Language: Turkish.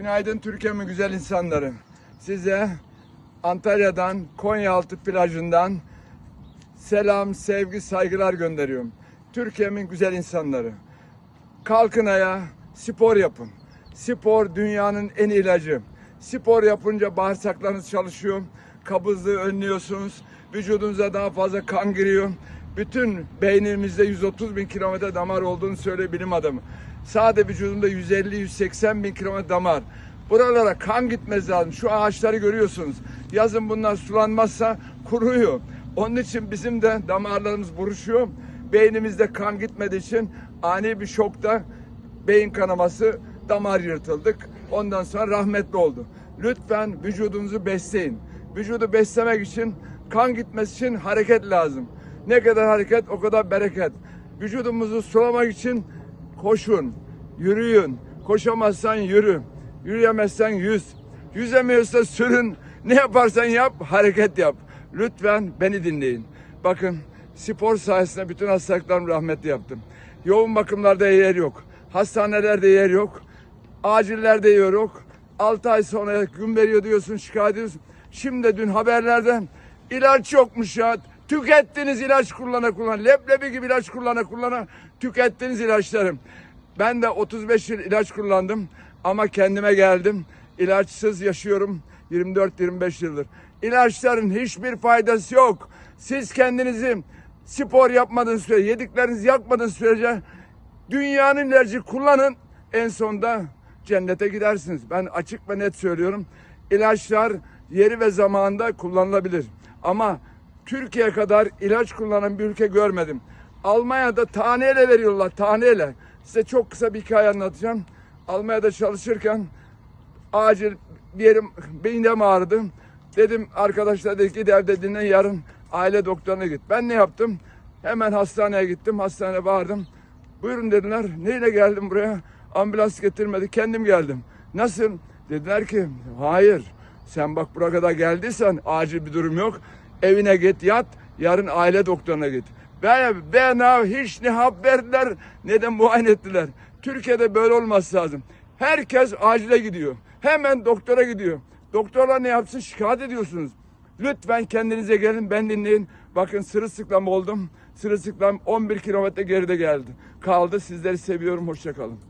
Günaydın Türkiye'min güzel insanları. Size Antalya'dan, Konyaaltı plajından selam, sevgi, saygılar gönderiyorum. Türkiye'min güzel insanları. Kalkın ayağa, spor yapın. Spor dünyanın en ilacı. Spor yapınca bağırsaklarınız çalışıyor. Kabızlığı önlüyorsunuz. Vücudunuza daha fazla kan giriyor. Bütün beynimizde 130 bin kilometre damar olduğunu söylüyor bilim adamı. Sade vücudumda 150-180 bin kilometre damar. Buralara kan gitmesi lazım. Şu ağaçları görüyorsunuz. Yazın bunlar sulanmazsa kuruyor. Onun için bizim de damarlarımız buruşuyor. Beynimizde kan gitmediği için ani bir şokta beyin kanaması damar yırtıldık. Ondan sonra rahmetli oldu. Lütfen vücudunuzu besleyin. Vücudu beslemek için kan gitmesi için hareket lazım. Ne kadar hareket o kadar bereket. Vücudumuzu sulamak için koşun, yürüyün. Koşamazsan yürü. Yürüyemezsen yüz. Yüzemiyorsa sürün. Ne yaparsan yap, hareket yap. Lütfen beni dinleyin. Bakın spor sayesinde bütün hastalıklarımı rahmetli yaptım. Yoğun bakımlarda yer yok. Hastanelerde yer yok. Acillerde yer yok. 6 ay sonra gün veriyor diyorsun şikayet ediyorsun. Şimdi dün haberlerde ilaç yokmuş ya. Tükettiniz ilaç kullana kullana. Leblebi gibi ilaç kullana kullana tükettiniz ilaçlarım. Ben de 35 yıl ilaç kullandım ama kendime geldim. İlaçsız yaşıyorum 24-25 yıldır. İlaçların hiçbir faydası yok. Siz kendinizi spor yapmadığınız sürece, yediklerinizi yakmadığınız sürece dünyanın ilacı kullanın. En sonunda cennete gidersiniz. Ben açık ve net söylüyorum. İlaçlar yeri ve zamanında kullanılabilir. Ama Türkiye kadar ilaç kullanan bir ülke görmedim. Almanya'da taneyle veriyorlar, taneyle. Size çok kısa bir hikaye anlatacağım. Almanya'da çalışırken acil bir yerim beynimde ağrıdı. Dedim arkadaşlar dedi ki evde dinle yarın aile doktoruna git. Ben ne yaptım? Hemen hastaneye gittim. Hastaneye bağırdım. Buyurun dediler. Neyle geldim buraya? Ambulans getirmedi. Kendim geldim. Nasıl? Dediler ki hayır. Sen bak buraya kadar geldiysen acil bir durum yok. Evine git yat. Yarın aile doktoruna git. Ben, bana hiç ne hap verdiler ne de muayene ettiler. Türkiye'de böyle olması lazım. Herkes acile gidiyor. Hemen doktora gidiyor. Doktorlar ne yapsın şikayet ediyorsunuz. Lütfen kendinize gelin ben dinleyin. Bakın sırılsıklam oldum. Sırılsıklam 11 kilometre geride geldi. Kaldı sizleri seviyorum. Hoşçakalın.